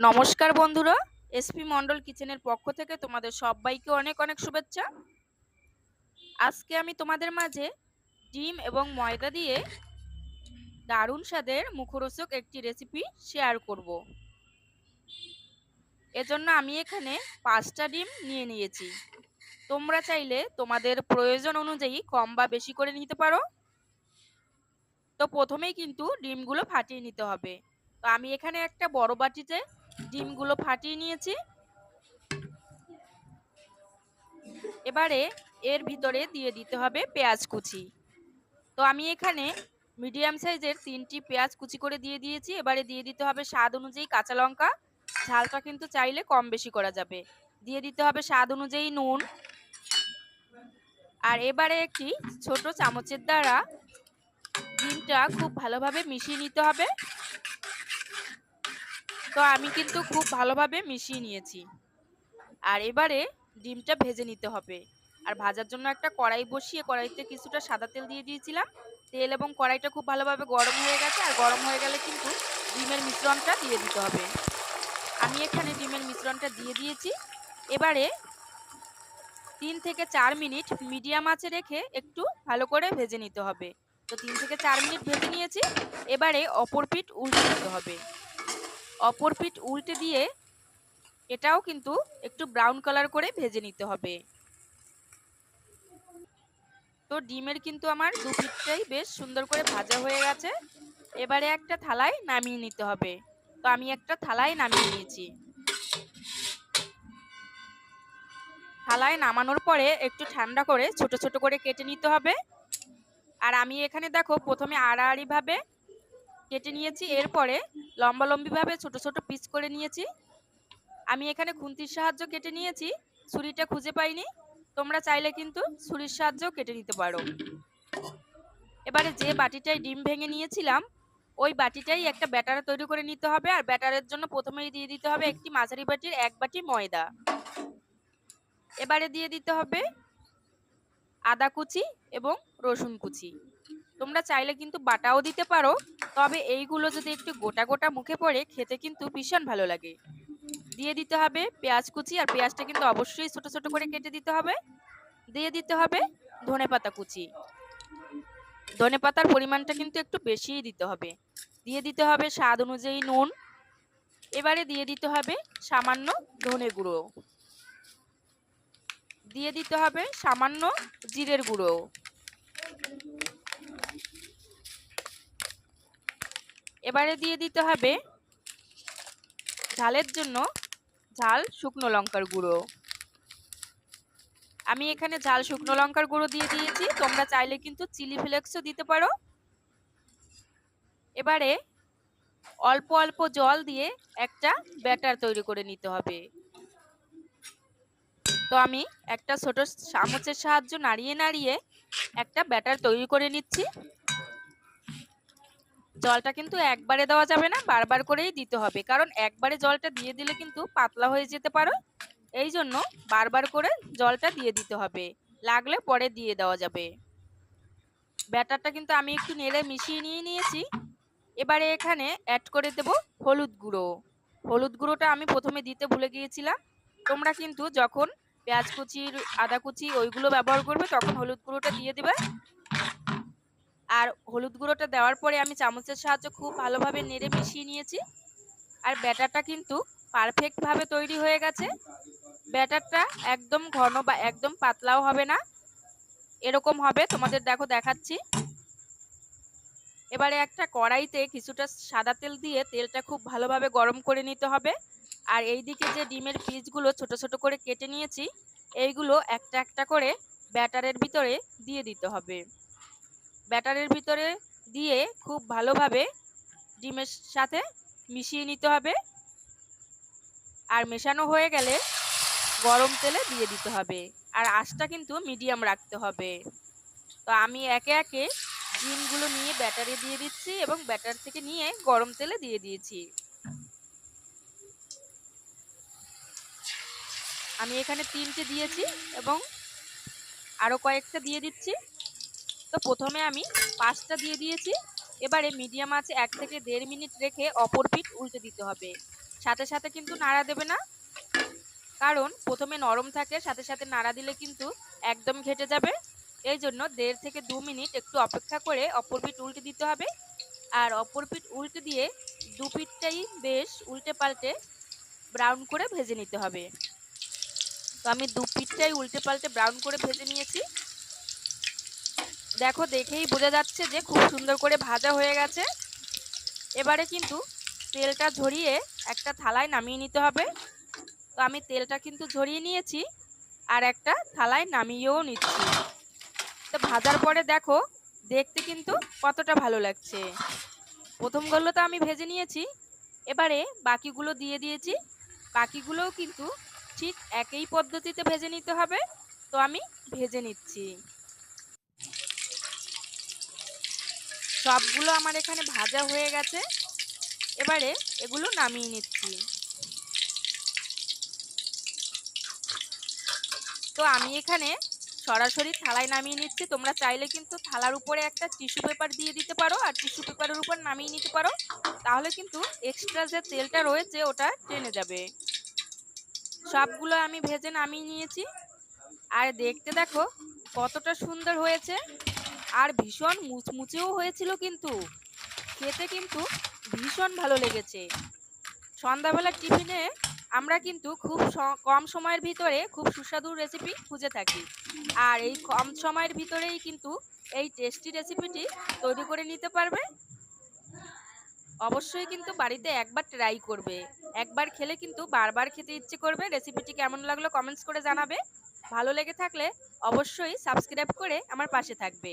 নমস্কার বন্ধুরা, এসপি মন্ডল কিচেনের পক্ষ থেকে তোমাদের সবাইকে অনেক অনেক শুভেচ্ছা। আজকে আমি তোমাদের মাঝে ডিম এবং ময়দা দিয়ে দারুণ স্বাদের মুখরোচক একটি রেসিপি শেয়ার করব। এজন্য আমি এখানে পাঁচটা ডিম নিয়ে নিয়েছি। তোমরা চাইলে তোমাদের প্রয়োজন অনুযায়ী কম বা বেশি করে নিতে পারো। তো প্রথমেই কিন্তু ডিমগুলো ফাটিয়ে নিতে হবে। তো আমি এখানে একটা বড় বাটিতে ডিমগুলো ফাটিয়ে নিয়েছি। এবারে এর ভিতরে দিয়ে দিতে হবে পেঁয়াজ কুচি। তো আমি এখানে মিডিয়াম সাইজের তিনটি পেঁয়াজ কুচি করে দিয়ে দিয়েছি। এবারে দিয়ে দিতে হবে স্বাদ অনুযায়ী কাঁচা লঙ্কা। ঝালটা কিন্তু চাইলে কম বেশি করা যাবে। দিয়ে দিতে হবে স্বাদ অনুযায়ী নুন। আর এবারে একটি ছোট চামচের দ্বারা ডিমটা খুব ভালোভাবে মিশিয়ে নিতে হবে। তো আমি কিন্তু খুব ভালোভাবে মিশিয়ে নিয়েছি। আর এবারে ডিমটা ভেজে নিতে হবে। আর ভাজার জন্য একটা কড়াই বসিয়ে কড়াইতে কিছুটা সাদা তেল দিয়ে দিয়েছিলাম। তেল এবং কড়াইটা খুব ভালোভাবে গরম হয়ে গেছে। আর গরম হয়ে গেলে কিন্তু ডিমের মিশ্রণটা দিয়ে দিতে হবে। আমি এখানে ডিমের মিশ্রণটা দিয়ে দিয়েছি। এবারে তিন থেকে চার মিনিট মিডিয়াম আঁচে রেখে একটু ভালো করে ভেজে নিতে হবে। তো তিন থেকে চার মিনিট ভেজে নিয়েছি। এবারে অপর পিঠ উল্টে দিতে হবে। অপর পিঠ উল্টে দিয়ে এটাও কিন্তু একটু ব্রাউন কালার করে ভেজে নিতে হবে। তো ডিমের কিন্তু আমার দু পিঠটাই বেশ সুন্দর করে ভাজা হয়ে গেছে। এবারে একটা থালায় নামিয়ে নিতে হবে। তো আমি একটা থালায় নামিয়ে নিয়েছি। থালায় নামানোর পরে একটু ঠান্ডা করে ছোট ছোট করে কেটে নিতে হবে। আর আমি এখানে দেখো প্রথমে আড়াআড়িভাবে কেটে নিয়েছি। এরপরে লম্বা লম্বিভাবে ছোট ছোট পিস করে নিয়েছি। আমি এখানে খুন্তির সাহায্য কেটে নিয়েছি। ছুরিটা খুঁজে পাইনি। তোমরা চাইলে কিন্তু ছুরির সাহায্যেও কেটে নিতে পারো। এবারে যে বাটিটাই ডিম ভেঙে নিয়েছিলাম, ওই বাটিটাই একটা ব্যাটার তৈরি করে নিতে হবে। আর ব্যাটারের জন্য প্রথমেই দিয়ে দিতে হবে একটি মাঝারি বাটির এক বাটি ময়দা। এবারে দিয়ে দিতে হবে আদা কুচি এবং রসুন কুচি। তোমরা চাইলে কিন্তু বাটাও দিতে পারো, তবে এইগুলো যদি একটু গোটা গোটা মুখে পড়ে, খেতে কিন্তু ভীষণ ভালো লাগে। দিয়ে দিতে হবে পেঁয়াজ কুচি, আর পেঁয়াজটা কিন্তু অবশ্যই ছোট ছোট করে কেটে দিতে হবে। দিয়ে দিতে হবে ধনে পাতা কুচি। ধনে পাতার পরিমাণটা কিন্তু একটু বেশিই দিতে হবে। দিয়ে দিতে হবে স্বাদ অনুযায়ী নুন। এবারে দিয়ে দিতে হবে সামান্য ধনে গুঁড়ো। দিয়ে দিতে হবে সামান্য জিরের গুঁড়ো। এবারে দিয়ে দিতে হবে ঝালের জন্য ঝাল শুকনো লঙ্কার গুঁড়ো। আমি এখানে ঝাল শুকনো লঙ্কার গুঁড়ো দিয়ে দিয়েছি। তোমরা চাইলে কিন্তু চিলি ফ্লেক্সও দিতে পারো। এবারে অল্প অল্প জল দিয়ে একটা ব্যাটার তৈরি করে নিতে হবে। তো আমি একটা ছোট চামচের সাহায্য নাড়িয়ে নাড়িয়ে একটা ব্যাটার তৈরি করে নিচ্ছি। জলটা কিন্তু একবারে দেওয়া যাবে না, বারবার করেই দিতে হবে। কারণ একবারে জলটা দিয়ে দিলে কিন্তু পাতলা হয়ে যেতে পারো। এই জন্য বারবার করে জলটা দিয়ে দিতে হবে। লাগলে পরে দিয়ে দেওয়া যাবে। ব্যাটারটা কিন্তু আমি একটু নেড়ে মিশিয়ে নিয়ে নিয়েছি। এবারে এখানে অ্যাড করে দেব হলুদ গুঁড়ো। হলুদ গুঁড়োটা আমি প্রথমে দিতে ভুলে গিয়েছিলাম। তোমরা কিন্তু যখন পেঁয়াজ কুচির আদা কুচি ওইগুলো ব্যবহার করবে তখন হলুদ গুঁড়োটা দিয়ে দেবে। আর হলুদ গুঁড়োটা দেওয়ার পরে আমি চামচের সাহায্যে খুব ভালোভাবে নেড়ে মিশিয়ে নিয়েছি। আর ব্যাটারটা কিন্তু পারফেক্টভাবে তৈরি হয়ে গেছে। ব্যাটারটা একদম ঘন বা একদম পাতলাও হবে না। এরকম হবে, তোমাদের দেখো দেখাচ্ছি। এবারে একটা কড়াইতে কিছুটা সাদা তেল দিয়ে তেলটা খুব ভালোভাবে গরম করে নিতে হবে। আর এই দিকে যে ডিমের পিসগুলো ছোট ছোট করে কেটে নিয়েছি, এইগুলো একটা একটা করে ব্যাটারের ভিতরে দিয়ে দিতে হবে। ব্যাটারের ভিতরে দিয়ে খুব ভালোভাবে ডিমের সাথে মিশিয়ে নিতে হবে। আর মেশানো হয়ে গেলে গরম তেলে দিয়ে দিতে হবে। আর আঁচটা কিন্তু মিডিয়াম রাখতে হবে। তো আমি একে একে ডিমগুলো নিয়ে ব্যাটারে দিয়ে দিচ্ছি এবং ব্যাটার থেকে নিয়ে গরম তেলে দিয়ে দিয়েছি। আমি এখানে তিনটে দিয়েছি এবং আরও কয়েকটা দিয়ে দিচ্ছি। তো প্রথমে আমি পাঁচটা দিয়ে দিয়েছি। এবারে মিডিয়াম আছে এক থেকে দেড় মিনিট রেখে অপর পিঠ উল্টে দিতে হবে। সাথে সাথে কিন্তু নাড়া দেবে না। কারণ প্রথমে নরম থাকে, সাথে সাথে নাড়া দিলে কিন্তু একদম ঘেটে যাবে। এই জন্য দেড় থেকে দু মিনিট একটু অপেক্ষা করে অপর পিঠ উল্টে দিতে হবে। আর অপর পিঠ উল্টে দিয়ে দু পিঠটাই বেশ উল্টে পাল্টে ব্রাউন করে ভেজে নিতে হবে। তো আমি দু পিঠটাই উল্টে পাল্টে ব্রাউন করে ভেজে নিয়েছি। দেখো, দেখেই বোঝা যাচ্ছে যে খুব সুন্দর করে ভাজা হয়ে গেছে। এবারে কিন্তু তেলটা ঝরিয়ে একটা থালায় নামিয়ে নিতে হবে। তো আমি তেলটা কিন্তু ঝরিয়ে নিয়েছি আর একটা থালায় নামিয়েও নিচ্ছি। তো ভাজার পরে দেখো, দেখতে কিন্তু কতটা ভালো লাগছে। প্রথমগুলো তো আমি ভেজে নিয়েছি, এবারে বাকিগুলো দিয়ে দিয়েছি। বাকিগুলোও কিন্তু ঠিক একই পদ্ধতিতে ভেজে নিতে হবে। তো আমি ভেজে নিচ্ছি। সবগুলো আমার এখানে ভাজা হয়ে গেছে। এবারে এগুলো নামিয়ে নিচ্ছি। তো আমি এখানে সরাসরি থালায় নামিয়ে নিচ্ছি। তোমরা চাইলে কিন্তু থালার উপরে একটা টিস্যু পেপার দিয়ে দিতে পারো আর টিস্যু পেপারের উপর নামিয়ে নিতে পারো। তাহলে কিন্তু এক্সট্রা যে তেলটা রয়েছে ওটা টেনে যাবে। সবগুলো আমি ভেজে নামিয়ে নিয়েছি। আর দেখতে দেখো কতটা সুন্দর হয়েছে। আর ভীষণ মুচমুচেও হয়েছিল কিন্তু। খেতে কিন্তু ভীষণ ভালো লেগেছে। সন্ধ্যাবেলার টিফিনে আমরা কিন্তু খুব কম সময়ের ভিতরে খুব সুস্বাদু রেসিপি খুঁজে থাকি। আর এই কম সময়ের ভিতরেই কিন্তু এই টেস্টি রেসিপিটি তৈরি করে নিতে পারবে। অবশ্যই কিন্তু বাড়িতে একবার ট্রাই করবে। একবার খেলে কিন্তু বারবার খেতে ইচ্ছে করবে। রেসিপিটি কেমন লাগল কমেন্টস করে জানাবে। ভালো লেগে থাকলে অবশ্যই সাবস্ক্রাইব করে আমার পাশে থাকবে।